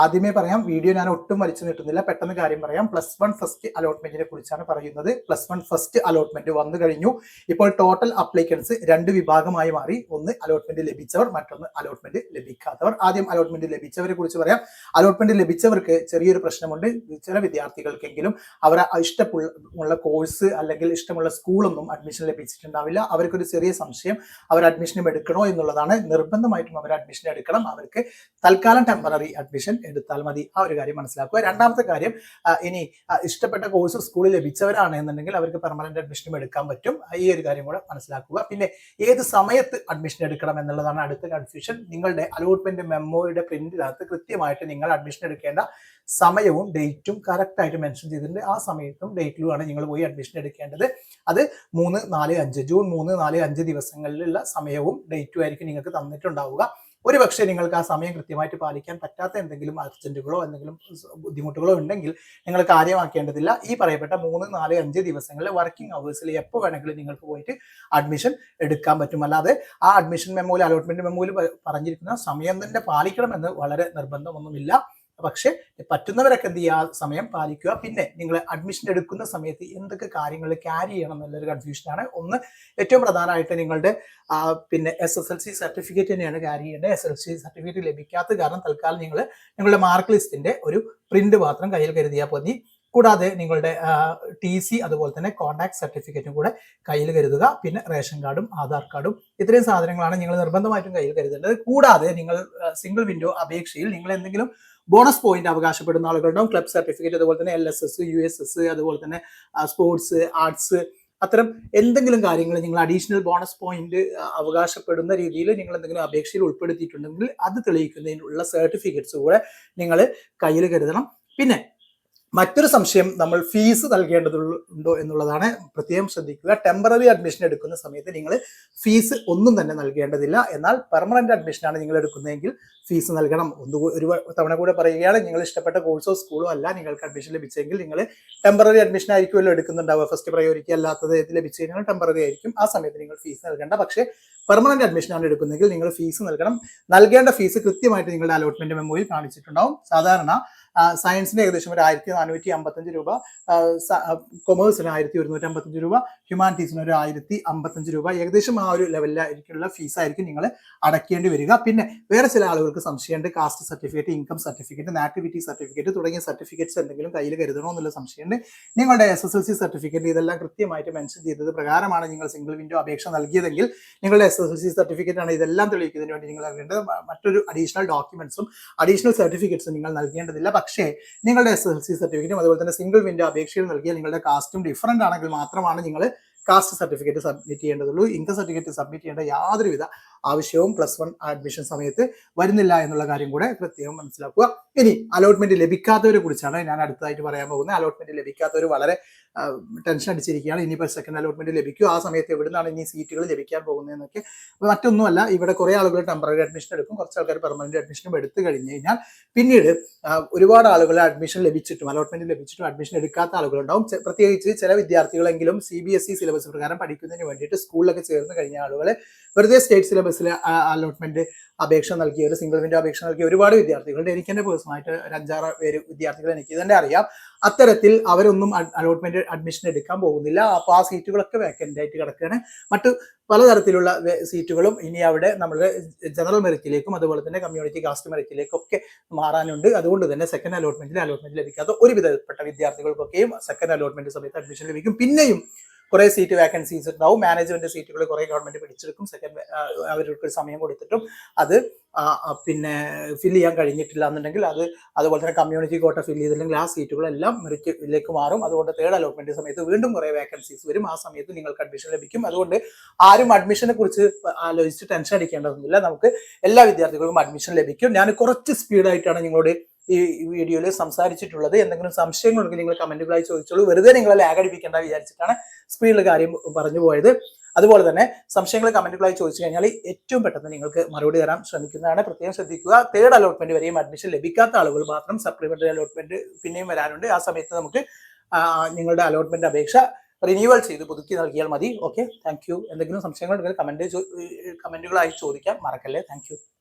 ആദ്യമേ പറയാം വീഡിയോ ഞാൻ ഒട്ടും വലിച്ചു നീട്ടുന്നില്ല. പെട്ടെന്ന് കാര്യം പറയാം. പ്ലസ് വൺ ഫസ്റ്റ് അലോട്ട്മെന്റിനെ കുറിച്ചാണ് പറയുന്നത്. പ്ലസ് വൺ ഫസ്റ്റ് അലോട്ട്മെന്റ് വന്നു കഴിഞ്ഞു. ഇപ്പോൾ ടോട്ടൽ അപ്ലിക്കൻസ് രണ്ട് വിഭാഗമായി മാറി. ഒന്ന് അലോട്ട്മെന്റ് ലഭിച്ചവർ മറ്റൊന്ന് അലോട്ട്മെന്റ് ലഭിക്കാത്തവർ. ആദ്യം അലോട്ട്മെന്റ് ലഭിച്ചവരെ കുറിച്ച് പറയാം. അലോട്ട്മെന്റ് ലഭിച്ചവർക്ക് ചെറിയൊരു പ്രശ്നമുണ്ട്. ചില വിദ്യാർത്ഥികൾക്കെങ്കിലും അവർ ഇഷ്ടമുള്ള കോഴ്സ് അല്ലെങ്കിൽ ഇഷ്ടമുള്ള സ്കൂളൊന്നും അഡ്മിഷൻ ലഭിച്ചിട്ടുണ്ടാവില്ല. അവർക്കൊരു ചെറിയ സംശയം അവർ അഡ്മിഷനും എടുക്കണോ എന്നുള്ളതാണ്. നിർബന്ധമായിട്ടും അവർ അഡ്മിഷൻ എടുക്കണം. അവർക്ക് തൽക്കാലം ടെമ്പററി അഡ്മിഷൻ എടുത്താൽ മതി. ആ ഒരു കാര്യം മനസ്സിലാക്കുക. രണ്ടാമത്തെ കാര്യം ഇനി ഇഷ്ടപ്പെട്ട കോഴ്സ് സ്കൂളിൽ ലഭിച്ചവരാണ് എന്നുണ്ടെങ്കിൽ അവർക്ക് പെർമനന്റ് അഡ്മിഷനും എടുക്കാൻ പറ്റും. ഈ ഒരു കാര്യം കൂടെ മനസ്സിലാക്കുക. പിന്നെ ഏത് സമയത്ത് അഡ്മിഷൻ എടുക്കണം എന്നുള്ളതാണ് അടുത്ത കൺഫ്യൂഷൻ നിങ്ങളുടെ അലോട്ട്മെന്റ് മെമ്മോയുടെ പ്രിന്റിനകത്ത് കൃത്യമായിട്ട് നിങ്ങൾ അഡ്മിഷൻ എടുക്കേണ്ട സമയവും ഡേറ്റും കറക്റ്റ് ആയിട്ട് മെൻഷൻ ചെയ്തിട്ടുണ്ട്. ആ സമയത്തും ഡേറ്റിലുമാണ് നിങ്ങൾ പോയി അഡ്മിഷൻ എടുക്കേണ്ടത്. അത് മൂന്ന് നാല് അഞ്ച് ജൂൺ മൂന്ന് നാല് അഞ്ച് ദിവസങ്ങളിലുള്ള സമയവും ഡേറ്റും ആയിരിക്കും നിങ്ങൾക്ക് തന്നിട്ടുണ്ടാവുക. ഒരു പക്ഷേ നിങ്ങൾക്ക് ആ സമയം കൃത്യമായിട്ട് പാലിക്കാൻ പറ്റാത്ത എന്തെങ്കിലും അർജന്റുകളോ എന്തെങ്കിലും ബുദ്ധിമുട്ടുകളോ ഉണ്ടെങ്കിൽ നിങ്ങൾ കാര്യമാക്കേണ്ടതില്ല. ഈ പറയപ്പെട്ട മൂന്ന് നാല് അഞ്ച് ദിവസങ്ങളിൽ വർക്കിംഗ് അവേഴ്സിൽ എപ്പോൾ വേണമെങ്കിലും നിങ്ങൾക്ക് പോയിട്ട് അഡ്മിഷൻ എടുക്കാൻ പറ്റും. അല്ലാതെ ആ അഡ്മിഷൻ മെമ്മോയിൽ അലോട്ട്മെന്റ് മെമ്മോയിൽ പറഞ്ഞിരിക്കുന്ന സമയം തന്നെ പാലിക്കണമെന്ന് വളരെ നിർബന്ധമൊന്നുമില്ല. പക്ഷേ പറ്റുന്നവരൊക്കെ എന്ത് ചെയ്യുക സമയം പാലിക്കുക. പിന്നെ നിങ്ങൾ അഡ്മിഷൻ എടുക്കുന്ന സമയത്ത് എന്തൊക്കെ കാര്യങ്ങൾ ക്യാരി ചെയ്യണം എന്നുള്ളൊരു കൺഫ്യൂഷനാണ് ഒന്ന് ഏറ്റവും പ്രധാനമായിട്ട് നിങ്ങളുടെ പിന്നെ S S L C certificate തന്നെയാണ് ക്യാരി ചെയ്യേണ്ടത്. എസ് എൽ സി സർട്ടിഫിക്കറ്റ് ലഭിക്കാത്ത കാരണം തൽക്കാലം നിങ്ങൾ നിങ്ങളുടെ മാർക്ക് ലിസ്റ്റിന്റെ ഒരു പ്രിന്റ് മാത്രം കയ്യിൽ കരുതിയാൽ മതി കൂടാതെ നിങ്ങളുടെ ടി സി അതുപോലെ തന്നെ കോൺടാക്ട് സർട്ടിഫിക്കറ്റും കൂടെ കയ്യിൽ കരുതുക. പിന്നെ റേഷൻ കാർഡും ആധാർ കാർഡും ഇത്രയും സാധനങ്ങളാണ് നിങ്ങൾ നിർബന്ധമായിട്ടും കയ്യിൽ കരുതേണ്ടത്. കൂടാതെ നിങ്ങൾ സിംഗിൾ വിൻഡോ അപേക്ഷയിൽ നിങ്ങൾ എന്തെങ്കിലും ബോണസ് പോയിന്റ് അവകാശപ്പെടുന്ന ആളുകളുണ്ടാവും. ക്ലബ് സർട്ടിഫിക്കറ്റ് അതുപോലെ തന്നെ L S S U S S അതുപോലെ തന്നെ സ്പോർട്സ് ആർട്സ് അത്തരം എന്തെങ്കിലും കാര്യങ്ങൾ നിങ്ങൾ അഡീഷണൽ ബോണസ് പോയിന്റ് അവകാശപ്പെടുന്ന രീതിയിൽ നിങ്ങൾ എന്തെങ്കിലും അപേക്ഷയിൽ ഉൾപ്പെടുത്തിയിട്ടുണ്ടെങ്കിൽ അത് തെളിയിക്കുന്നതിനുള്ള സർട്ടിഫിക്കറ്റ്സ് കൂടെ നിങ്ങൾ കയ്യിൽ കരുതണം. പിന്നെ മറ്റൊരു സംശയം നമ്മൾ ഫീസ് നൽകേണ്ടതുണ്ടോ എന്നുള്ളതാണ് പ്രത്യേകം ശ്രദ്ധിക്കുക. ടെമ്പററി അഡ്മിഷൻ എടുക്കുന്ന സമയത്ത് നിങ്ങൾ ഫീസ് ഒന്നും തന്നെ നൽകേണ്ടതില്ല. എന്നാൽ പെർമനന്റ് അഡ്മിഷനാണ് നിങ്ങൾ എടുക്കുന്നതെങ്കിൽ ഫീസ് നൽകണം. ഒന്ന് ഒരു തവണ കൂടെ പറയുകയാണ് നിങ്ങൾ ഇഷ്ടപ്പെട്ട കോഴ്സോ സ്കൂളോ അല്ല നിങ്ങൾക്ക് അഡ്മിഷൻ ലഭിച്ചെങ്കിൽ നിങ്ങൾ ടെമ്പററി അഡ്മിഷൻ ആയിരിക്കുമല്ലോ എടുക്കുന്നുണ്ടാവുക. ഫസ്റ്റ് പ്രയോറിറ്റി അല്ലാത്തത് ഇത് ലഭിച്ചു കഴിഞ്ഞാൽ ടെമ്പററി ആയിരിക്കും. ആ സമയത്ത് നിങ്ങൾ ഫീസ് നൽകേണ്ട. പക്ഷേ പെർമനന്റ് അഡ്മിഷനാണ് എടുക്കുന്നതെങ്കിൽ നിങ്ങൾ ഫീസ് നൽകണം. നൽകേണ്ട ഫീസ് കൃത്യമായിട്ട് നിങ്ങളുടെ അലോട്ട്മെന്റ് മെമ്മോയിൽ കാണിച്ചിട്ടുണ്ടാവും. സാധാരണ സയൻസിന് ഏകദേശം ഒരു ആയിരത്തി നാനൂറ്റി അമ്പത്തഞ്ച് രൂപ കൊമേഴ്സിന് ആയിരത്തി ഒരുന്നൂറ്റി അമ്പത്തഞ്ച് രൂപ ഹ്യൂമാനിറ്റീസിന് ഒരു ആയിരത്തി അമ്പത്തഞ്ച് രൂപ. ഏകദേശം ആ ഒരു ലെവലിലായിരിക്കുള്ള ഫീസ് ആയിരിക്കും നിങ്ങൾ അടയ്ക്കേണ്ടി വരിക. പിന്നെ വേറെ ചില ആളുകൾക്ക് സംശയമുണ്ട്. Caste certificate income certificate nativity certificate തുടങ്ങിയ സർട്ടിഫിക്കറ്റ്സ് എന്തെങ്കിലും കയ്യിൽ കരുതണോ എന്നുള്ള സംശയമുണ്ട്. നിങ്ങളുടെ S S L C certificate ഇതെല്ലാം കൃത്യമായിട്ട് മെൻഷൻ ചെയ്തത് പ്രകാരമാണ് നിങ്ങൾ സിംഗിൾ വിൻഡോ അപേക്ഷ നൽകിയതെങ്കിൽ നിങ്ങളുടെ S S L C certificate ആണ് ഇതെല്ലാം തെളിയിക്കുന്നതിന് വേണ്ടി നിങ്ങൾ നൽകേണ്ടത്. മറ്റൊരു അഡീഷണൽ ഡോക്യുമെന്റ്സും അഡീഷണൽ സർട്ടിഫിക്കറ്റ്സും നിങ്ങൾ നൽകേണ്ടതില്ല. പക്ഷേ നിങ്ങളുടെ എസ് എൽ സി സർട്ടിഫിക്കറ്റും അതുപോലെ തന്നെ സിംഗിൾ വിൻഡോ അപേക്ഷയിൽ നൽകിയ നിങ്ങളുടെ കാസ്റ്റും ഡിഫറന്റ് ആണെങ്കിൽ മാത്രമാണ് നിങ്ങൾ കാസ്റ്റ് സർട്ടിഫിക്കറ്റ് സബ്മിറ്റ് ചെയ്യേണ്ടതുള്ളൂ. ഇൻകം സർട്ടിഫിക്കറ്റ് സബ്മിറ്റ് ചെയ്യേണ്ട യാതൊരുവിധ ആവശ്യവും പ്ലസ് വൺ അഡ്മിഷൻ സമയത്ത് വരുന്നില്ല എന്നുള്ള കാര്യം കൂടെ പ്രത്യേകം മനസ്സിലാക്കുക. ഇനി അലോട്ട്മെന്റ് ലഭിക്കാത്തവരെ കുറിച്ചാണ് ഞാൻ അടുത്തതായിട്ട് പറയാൻ പോകുന്നത്. അലോട്ട്മെന്റ് ലഭിക്കാത്തവർ വളരെ ടെൻഷൻ അടിച്ചിരിക്കുകയാണ്. ഇനിയിപ്പോൾ സെക്കൻഡ് അലോട്ട്മെന്റ് ലഭിക്കും. ആ സമയത്ത് എവിടുന്നാണ് ഇനി സീറ്റുകൾ ലഭിക്കാൻ പോകുന്നതെന്നൊക്കെ. മറ്റൊന്നുമല്ല ഇവിടെ കുറെ ആളുകൾ ടെമ്പററി അഡ്മിഷൻ എടുക്കും. കുറച്ച് ആൾക്കാർ പെർമനന്റ് അഡ്മിഷനും എടുത്തു കഴിഞ്ഞ് കഴിഞ്ഞാൽ പിന്നീട് ഒരുപാട് ആളുകൾ അഡ്മിഷൻ ലഭിച്ചിട്ടും അലോട്ട്മെന്റ് ലഭിച്ചിട്ടും അഡ്മിഷൻ എടുക്കാത്ത ആളുകളുണ്ടാവും. പ്രത്യേകിച്ച് ചില വിദ്യാർത്ഥികളെങ്കിലും C B S E syllabus പ്രകാരം പഠിക്കുന്നതിന് വേണ്ടിയിട്ട് സ്കൂളിലൊക്കെ ചേർന്ന് കഴിഞ്ഞ ആളുകളെ വെറുതെ സ്റ്റേറ്റ് സിലബസിൽ അലോട്ട്മെന്റ് അപേക്ഷ നൽകിയ ഒരു സിംഗിൾ വിൻഡോ അപേക്ഷ നൽകിയ ഒരുപാട് വിദ്യാർത്ഥികളുണ്ട്. എനിക്ക് തന്നെ പേഴ്സണലായിട്ട് ഒരു അഞ്ചാറ് പേര് വിദ്യാർത്ഥികൾ എനിക്ക് തന്നെ അറിയാം. അത്തരത്തിൽ അവരൊന്നും അലോട്ട്മെന്റ് അഡ്മിഷൻ എടുക്കാൻ പോകുന്നില്ല. അപ്പോൾ ആ സീറ്റുകളൊക്കെ വേക്കന്റ് ആയിട്ട് കിടക്കുകയാണ്. മറ്റ് പലതരത്തിലുള്ള സീറ്റുകളും ഇനി അവിടെ നമ്മുടെ ജനറൽ മെറിറ്റിലേക്കും അതുപോലെ തന്നെ കമ്മ്യൂണിറ്റി കാസ്റ്റ് മെറിറ്റിലേക്കും ഒക്കെ മാറാനുണ്ട്. അതുകൊണ്ട് തന്നെ സെക്കൻഡ് അലോട്ട്മെന്റിൽ അലോട്ട്മെന്റ് ലഭിക്കാത്ത ഒരു ഒരുവിധപ്പെട്ട വിദ്യാർത്ഥികൾക്കൊക്കെയും സെക്കൻഡ് അലോട്ട്മെന്റ് സമയത്ത് അഡ്മിഷൻ ലഭിക്കും. പിന്നെയും കുറെ സീറ്റ് വേക്കൻസീസ് ഉണ്ടാവും. മാനേജ്മെന്റ് സീറ്റുകൾ കുറേ ഗവൺമെന്റ് പിടിച്ചെടുക്കും. സെക്കൻഡ് അവർക്ക് സമയം കൊടുത്തിട്ടും അത് പിന്നെ ഫിൽ ചെയ്യാൻ കഴിഞ്ഞിട്ടില്ല എന്നുണ്ടെങ്കിൽ അത് അതുപോലെ തന്നെ കമ്മ്യൂണിറ്റി കോട്ട ഫിൽ ചെയ്തില്ലെങ്കിൽ ആ സീറ്റുകളെല്ലാം മെറിറ്റിലേക്ക് മാറും. അതുകൊണ്ട് തേർഡ് അലോട്ട്മെന്റ് സമയത്ത് വീണ്ടും കുറേ വേക്കൻസീസ് വരും. ആ സമയത്ത് നിങ്ങൾക്ക് അഡ്മിഷൻ ലഭിക്കും. അതുകൊണ്ട് ആരും അഡ്മിഷനെ കുറിച്ച് ആലോചിച്ച് ടെൻഷൻ അടിക്കേണ്ടതൊന്നുമില്ല. നമുക്ക് എല്ലാ വിദ്യാർത്ഥികൾക്കും അഡ്മിഷൻ ലഭിക്കും. ഞാൻ കുറച്ച് സ്പീഡായിട്ടാണ് നിങ്ങളോട് ഈ വീഡിയോയിൽ സംസാരിച്ചിട്ടുള്ളത്. എന്തെങ്കിലും സംശയങ്ങളുണ്ടെങ്കിൽ നിങ്ങൾ കമന്റുകളായി ചോദിച്ചോളൂ. വെറുതെ നിങ്ങളെ ലാഗ് അടിപ്പിക്കേണ്ട വിചാരിച്ചിട്ടാണ് സ്പീഡിൽ കാര്യം പറഞ്ഞു പോയത്. അതുപോലെ തന്നെ സംശയങ്ങൾ കമന്റുകളായി ചോദിച്ചു കഴിഞ്ഞാൽ ഏറ്റവും പെട്ടെന്ന് നിങ്ങൾക്ക് മറുപടി തരാൻ ശ്രമിക്കുന്നതാണ്. പ്രത്യേകം ശ്രദ്ധിക്കുക. തേർഡ് അലോട്ട്മെന്റ് വരെയും അഡ്മിഷൻ ലഭിക്കാത്ത ആളുകൾ മാത്രം സപ്ലിമെന്ററി അലോട്ട്മെന്റ് പിന്നെയും വരാനുണ്ട് ആ സമയത്ത് നമുക്ക് നിങ്ങളുടെ അലോട്ട്മെന്റ് അപേക്ഷ റിന്യൂവൽ ചെയ്ത് പുതുക്കി നൽകിയാൽ മതി. ഓക്കെ താങ്ക് യു എന്തെങ്കിലും സംശയങ്ങൾ കമന്റ് കമന്റുകളായി ചോദിക്കാം മറക്കല്ലേ. താങ്ക്